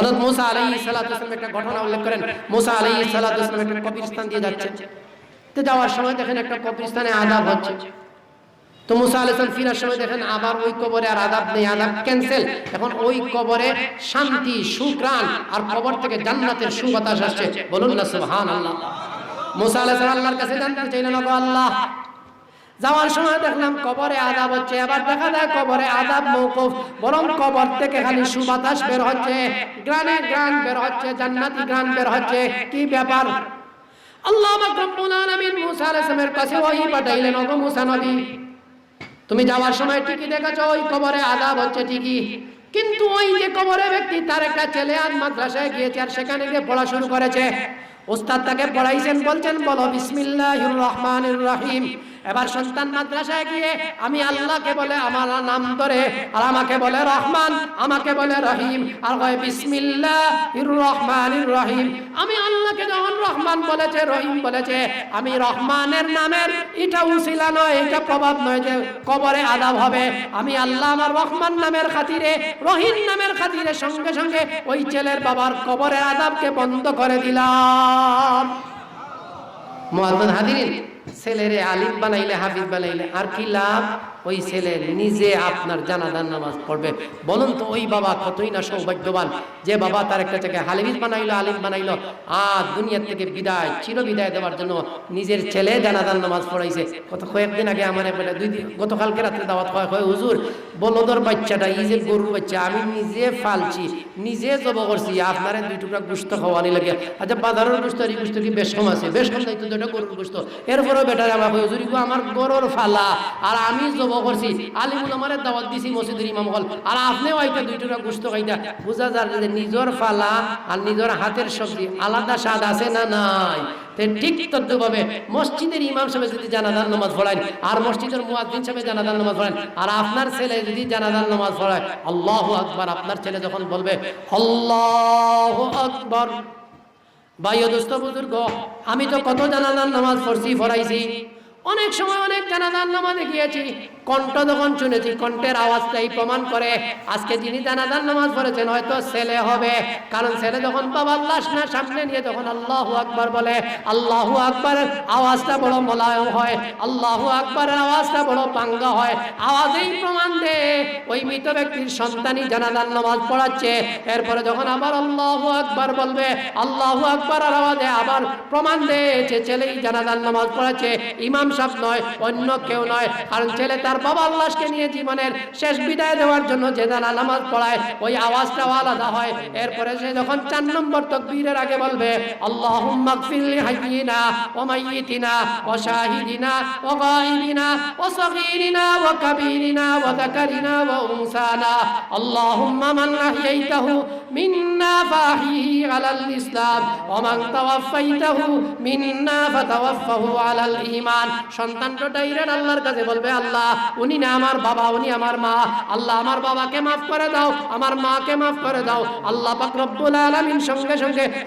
হযরত মুসা আলাইহিস সালাতু ওয়াসালাম একটা ঘটনা উল্লেখ করেন। মুসা আলাইহিস সালাতু ওয়াসালাম একটা কবরস্থান দিয়ে যাচ্ছেন। তো যাওয়ার সময় দেখেন একটা কবরস্থানে আযাব হচ্ছে। তো মুসা আলাইহিস ফিরার সময় দেখেন আবার ওই কবরে আর আযাব নেই, আযাব ক্যান্সেল এখন ওই কবরে শান্তি সুগ্রাণ আর কবর থেকে জান্নাতের সুবাতাস আসছে। বলুন না সুবহানাল্লাহ। মুসা আলাইহিস সালাম আল্লাহর কাছে জানতে চাইলেন আল্লাহ যাওয়ার সময় দেখলাম কবরে আদাব হচ্ছে, এবার দেখা যায় কবরে আদাব মৌকুফ বরং কবর থেকে খালি সুবাতাস বের হচ্ছে, গ্রানে গ্রান বের হচ্ছে, জান্নাতি গ্রান বের হচ্ছে। কি ব্যাপার? আল্লাহ রব্বুল আলামিন মুসা আলাইহিস সালামের কাছে ওহী পাঠাইলেন, ওগো মুসা নবী, তুমি যাওয়ার সময় ঠিকই দেখেছ, ওই কবরে আদাব হচ্ছে ঠিকই। কিন্তু ওই যে কবরে ব্যক্তি, তার একটা ছেলে আজ মাদ্রাসায় গিয়েছে আর সেখানে গিয়ে পড়া শুরু করেছে। ওস্তাদ তাকে পড়াইছেন, বলছেন, বলো, বিসমিল্লাহির রহমানির রহিম। এবার সন্তান মাদ্রাসায় গিয়ে আমি আল্লাহকে বলে আমার নাম ধরে, আর আমাকে বলে রহমান, আমাকে বলে রহিম, আর কয়, বিসমিল্লাহির রহমানির রহিম। আমি আল্লাহকে যখন রহমান বলেছে, রহিম বলেছে, আমি রহমানের নামের, এটা উসিলা নয়, এটা প্রভাব নয় যে কবরে আদাব হবে। আমি আল্লাহ আমার রহমান নামের খাতিরে, রহিম নামের খাতিরে সঙ্গে সঙ্গে ওই ছেলের বাবার কবরের আদাবকে বন্ধ করে দিলাম। মোহাম্মদ হাদিরিন ছেলেরে আলিম বানাইলে হাফিজ বানাইলে, আর কি লাভ? ওই ছেলে নিজে আপনার জানাজার নামাজ পড়বে। বলুন তো, ওই বাবা কতই না সৌভাগ্যবান যে বাবা তার একটা থেকে হালিমিজ বানাইলো আলিম বানাইলো, আর দুনিয়ার থেকে বিদায় চির বিদায় দেওয়ার জন্য নিজের ছেলে জানাজার নামাজ পড়াইছে। কত কয়েকদিন আগে আমার বলে দুই দিন, গতকালকে রাত্রে দাওয়াত হয় হয় হুজুর, বলদর বাচ্চাটা, এই যে গরুর বাচ্চা, আমি নিজে ফালছি, নিজে জব করছি, আপনারে দুই টুকরা গুস্ত খাওয়ানি লাগে। আচ্ছা বাজারের গুস্ত, আর এই গুস্ত কি বেশ কম আছে? বেশ কম দায়িত্ব দুটা গরুর গুস্ত। এরপরেও বেটার, আমার হুজুরি গো আমার গরুর ফালা। আর আমি জব করছি। আলিমুল আমারে দাওয়াত দিছি মসজিদের ইমাম হল। আর আপনিও আইতা দুই টুকরা গুস্ত খাইতা। বুঝা যায় যে নিজের ফালা আর নিজের হাতের সবজি আলাদা স্বাদ আছে না নাই? ঠিক তদ্রুপভাবে মসজিদের ইমাম সাহেব যদি জানাজার নামাজ পড়ায়, আর মসজিদের মুয়াজ্জিন সাহেব জানাজার নামাজ পড়ায়, আর আপনার ছেলে যদি জানাজার নামাজ পড়ায়, আল্লাহু আকবার, আপনার ছেলে যখন বলবে, আল্লাহু আকবার। ভাই দোস্ত বুজুর্গ, আমি তো কত জানাজার নামাজ পড়ছি, পড়াইছি। অনেক সময় অনেক জানাজার নামাজে গিয়েছি, কণ্ঠ যখন শুনেছি, কণ্ঠের আওয়াজটাই প্রমাণ করে, আজকে যিনি জানাজার নামাজ পড়েছেন, হয়তো ছেলে হবে। কারণ ছেলে যখন বাবার লাশ না, সামনে নিয়ে যখন আল্লাহু আকবার বলে, আল্লাহু আকবরের আওয়াজটা বড় মোলায়ম হয়, আল্লাহু আকবরের আওয়াজটা বড় পাঙ্গা হয়। আওয়াজেই প্রমাণ দে ওই মৃত ব্যক্তির সন্তানই জানাজার নামাজ পড়াচ্ছে। এরপরে যখন আবার আল্লাহু আকবার বলবে, আল্লাহু আকবার আওয়াজে আবার প্রমাণ দে যে ছেলেই জানাজার নামাজ পড়াচ্ছে। ইমাম সাহেব নয়, অন্য কেউ নয়, কারণ ছেলে তার বাবা আল্লাহকে নিয়ে জীবনের শেষ বিদায় দেওয়ার জন্য যে জানা নামাজ পড়ায়, ওই আওয়াজটাও আলাদা হয়। এরপরে সে যখন চার নম্বর তকবীরের আগে বলবে গফিরলি হাইয়িনা ওয়া মাইয়িতিনা ওয়া শাহিদিনা ওয়া গায়িবিনা ওয়া সগীরিনা ওয়া কাবীরিনা ওয়া যাকারিনা ওয়া তাওয়াফাইতাহু মিন্না ফাতাওয়াফাহু আলাল ঈমান। সন্তানটা ডাইরেক্ট আল্লাহর কাছে বলবে, আল্লাহ, উনি না আমার মা। আল্লাহ, আমার বাবাকে মাফ করে দাও, আমার মাকে মাফ করে দাও। আল্লাহ পাক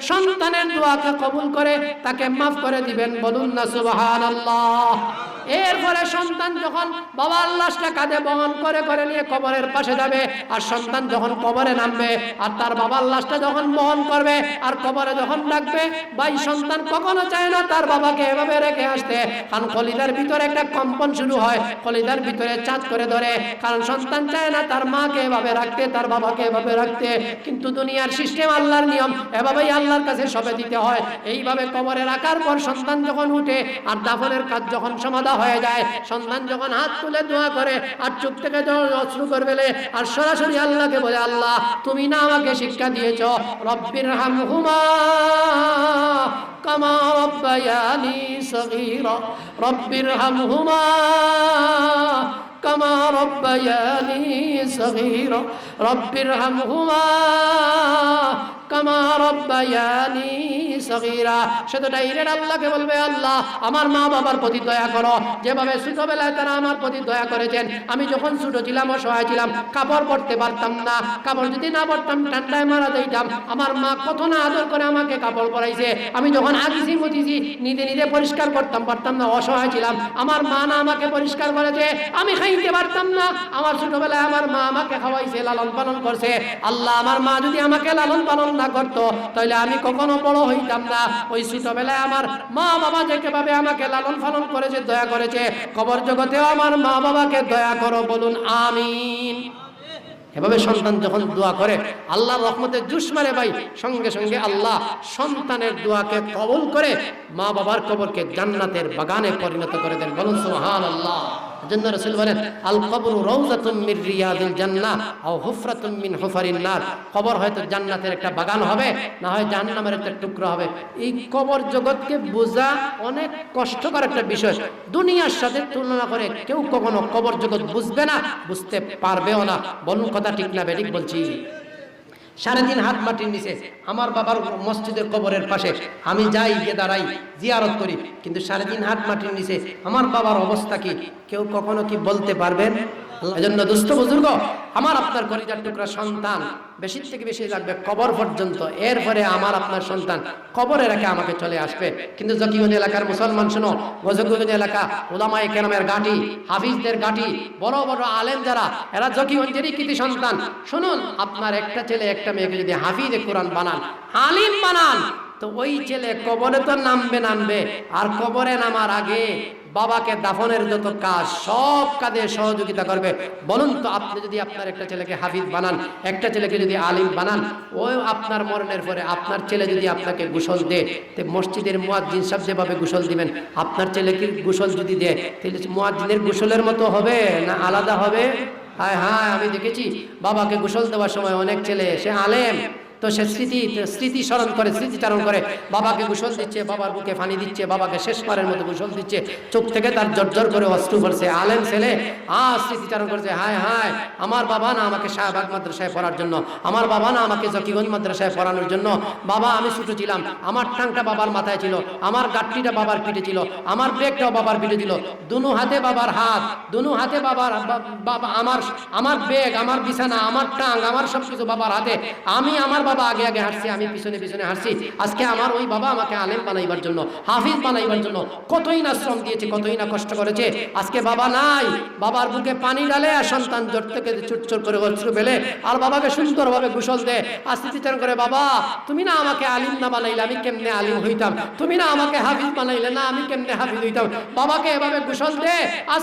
সন্তানের দোয়াকে কবুল করে তাকে মাফ করে দিবেন। বলুন না, সুবহানাল্লাহ। এরপরে সন্তান যখন বাবা আল্লাহটা কাঁধে বহন করে করে নিয়ে কবরের পাশে যাবে, আর সন্তান যখন কবরে নামবে, আর তার বাবা আল্লাহটা যখন বহন করবে, আর কবরে যখন ডাকবে, ভাই সন্তান কখনো চায় না তার বাবাকে এভাবে রেখে আসতে। কারণ কলিদার ভিতরে একটা কম্পন শুরু হয় কলিদার ভিতরে চাঁদ করে ধরে। কারণ সন্তান চায় না তার মাকে এভাবে রাখতে, তার বাবাকে এভাবে রাখতে। কিন্তু দুনিয়ার সিস্টেম আল্লাহর নিয়ম, এভাবেই আল্লাহর কাছে সবে দিতে হয়। এইভাবে কবরে রাখার পর সন্তান যখন উঠে, আর দাফনের কাজ যখন সমাধা হয়ে যায় সন্তান যখন হাত তুলে দোয়া করে আর চুপ থেকে যখন অশ্রু করবে আর সরাসরি আল্লাহকে বলে আল্লাহ তুমি না আমাকে শিক্ষা দিয়েছ রব্বির হামহুমা কামা রব্বায়ানি সগীরা রব্বির হামহুমা كما ربياني صغيرا رب ارحمهما তারা আমার দয়া করেছেন, আমি যখন ছোট ছিলাম, অসহায় ছিলাম, কাপড় পরতে পারতাম না। কাপড় যদি না পরতাম, ঠান্ডায় মারা যাইতাম। আমার মা কত না আদর করে আমাকে কাপড় পরাইছে। আমি যখন আগিছি মতিছি নিজে নিজে পরিষ্কার করতাম, পারতাম না, অসহায় ছিলাম। আমার মা না আমাকে পরিষ্কার করেছে, আমি খাইতে পারতাম না। আমার ছোটবেলায় আমার মা আমাকে খাওয়াইছে, লালন পালন করছে। আল্লাহ, আমার মা যদি আমাকে লালন পালন না করতো তাহলে আমি কখনো বড় হইতাম না। ওই ছোটবেলায় আমার মা বাবা যেভাবে আমাকে লালন পালন করেছে, দয়া করেছে কবর জগতেও আমার মা বাবাকে দয়া করো, বলুন আমিন। এভাবে সন্তান যখন দোয়া করে আল্লাহ রহমতের জুস মারে ভাই, সঙ্গে সঙ্গে আল্লাহ সন্তানের দোয়াকে কবল করে মা বাবার কবরকে জান্নাতের বাগানে পরিণত করে দেন। বলুন সুবহান আল্লাহ জন্য রাসূল বলেন, আল কবরু কবর হয়তো জান্নাতের একটা বাগান হবে, না হয় জাহান্নামের একটা টুকরো হবে। এই কবর জগৎকে বোঝা অনেক কষ্টকর একটা বিষয়। দুনিয়ার সাথে তুলনা করে কেউ কখনো কবর জগৎ বুঝবে না, বুঝতে পারবেও না। বলুন কথা ঠিক না বেঠিক বলছি। সাড়ে তিন হাত মাটির নিচে, আমার বাবার মসজিদের কবরের পাশে। আমি যাই, গিয়ে দাঁড়াই, জিয়ারত করি। কিন্তু সাড়ে তিন হাত মাটির নিচে, আমার বাবার অবস্থা কি? কেউ কখনো কি বলতে পারবেন? এজন্য দুস্থ বুজুর্গ, আমার আপনার কলিজার টুকরা সন্তান বেশি থেকে বেশি লাগবে কবর পর্যন্ত। এরপরে আমার আপনার সন্তান কবরে রেখে আমাকে চলে আসবে। কিন্তু জকিগঞ্জ এলাকার মুসলমান শোনো গজকগঞ্জ এলাকা ওলামায়ে কেরামের গাটি হাফিজদের গাটি বড় বড় আলেম যারা, এরা জকিগঞ্জেরই কৃতি সন্তান। শুনুন, আপনার একটা ছেলে, একটা মেয়েকে যদি হাফিজে কোরআন বানান, আলিম বানান, তো ওই ছেলে কবরে তো নামবে নামবে। আর কবরে নামার আগে বাবাকে দাফনের যত কাজ, সব কাজে সহযোগিতা করবে। বলুন তো, আপনি যদি আপনার একটা ছেলেকে হাফিজ বানান, একটা ছেলেকে যদি আলিম বানান, ও আপনার মরণের পরে আপনার ছেলে যদি আপনাকে গোসল দেয় মসজিদের মুয়াজ্জিন সব যেভাবে গোসল দিবেন, আপনার ছেলেকে গোসল যদি দেয় তাহলে মুয়াজ্জিনের গোসলের মতো হবে না আলাদা হবে? হায় হ্যাঁ আমি দেখেছি, বাবাকে গোসল দেওয়ার সময় অনেক ছেলে, সে আলেম। তো সে স্মৃতি স্মৃতি স্মরণ করে স্মৃতিচারণ করে, বাবাকে গোসল দিচ্ছে, বাবার বুকে পানি দিচ্ছে, বাবাকে শেষবারের মতো গোসল দিচ্ছে, চোখ থেকে তার জর্জর করে অস্ত্র পড়ছে আলেম ছেলে, আ স্মৃতিচারণ করছে, হায় হায়, আমার বাবা না আমাকে শাহবাগ মাদ্রাসায় পড়ার জন্য, আমার বাবা না আমাকে জকিগঞ্জ মাদ্রাসায় পড়ানোর জন্য, বাবা আমি ছোট ছিলাম, আমার টাংটা বাবার মাথায় ছিল, আমার গাঠটিটা বাবার পিঠে ছিল, আমার বেগটাও বাবার পিঠে ছিল, দুনু হাতে বাবার হাত, দুনু হাতে বাবার বাবা, আমার আমার বেগ আমার বিছানা, আমার টাং, আমার সব কিছু বাবার হাতে, আমি আমার বাবা আগে আগে হাঁটছি, আমি পিছনে পিছনে হাঁটছি। আজকে আমার ওই বাবা আমাকে আলেম বানাইবার জন্য, হাফিজ বানাইবার জন্য কতই না শ্রম দিয়েছে, কতই না কষ্ট করেছে। আজকে বাবা নাই, বাবার বুকে পানি ডালে আর সন্তান জোর থেকে চুটচুর করে অস্ত্র ফেলে, আর বাবাকে সুন্দরভাবে গোসল দেয় স্মৃতিচারণ করে, বাবা, তুমি না আমাকে আলিম না বানাইলে, আমি কেমনে আলিম হইতাম? তুমি না আমাকে হাফিজ বানাইলে, না, আমি কেমনে হাফিজ হইতাম? বাবাকে এভাবে গোসল দে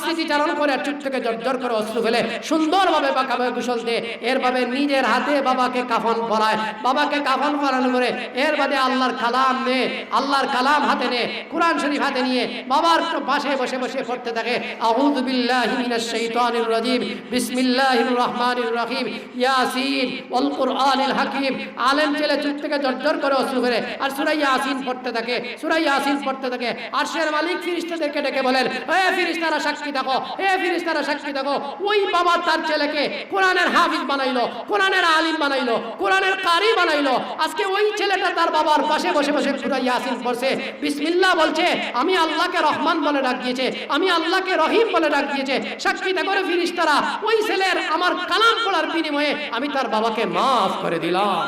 স্মৃতিচারণ করে চুট থেকে জর্জর করে অস্ত্র ফেলে। সুন্দরভাবে বাঁকাভাবে গোসল দে। এরভাবে নিজের হাতে বাবাকে কাফন পরায়। বাবাকে কাফন পরানো করে, এর বাদে আল্লাহর কালাম নে, আল্লাহর কালাম হাতে নে, কোরআন শরীফ হাতে নিয়ে বাবার পাশে বসে বসে পড়তে থাকে। আউযু বিল্লাহি মিনাশ শাইতানির রাজিম, বিসমিল্লাহির রহমানির রহিম, ইয়াসিন ওয়াল কুরআনিল হাকিম। আলেম ছেলে চুপ থেকে জর্জর করে অশ্রু করে আর সূরা ইয়াসিন পড়তে থাকে, সূরা ইয়াসিন পড়তে থাকে। আরশের মালিক ফেরেশতাদেরকে ডেকে বলেন হে ফেরেশতারা সাক্ষী দেখো হে ফেরেশতারা সাক্ষী দেখো ওই বাবা তার ছেলেকে কোরআনের হাফিজ বানাইলো, কোরআনের আলিম বানাইলো, কোরআনের কারি বানাইলো। আজকে ওই ছেলেটা তার বাবার পাশে বসে বসে সুরা ইয়াসিন পড়ছে। বিসমিল্লাহ বলছে, আমি আল্লাহকে রহমান বলে ডাক দিয়েছে, আমি আল্লাহকে রহিম বলে ডাক দিয়েছে। সাক্ষী দেখো রে ফেরেশতারা ওই ছেলের আমার কালাম পড়ার বিনিময়ে আমি তার বাবাকে মাফ করে দিলাম।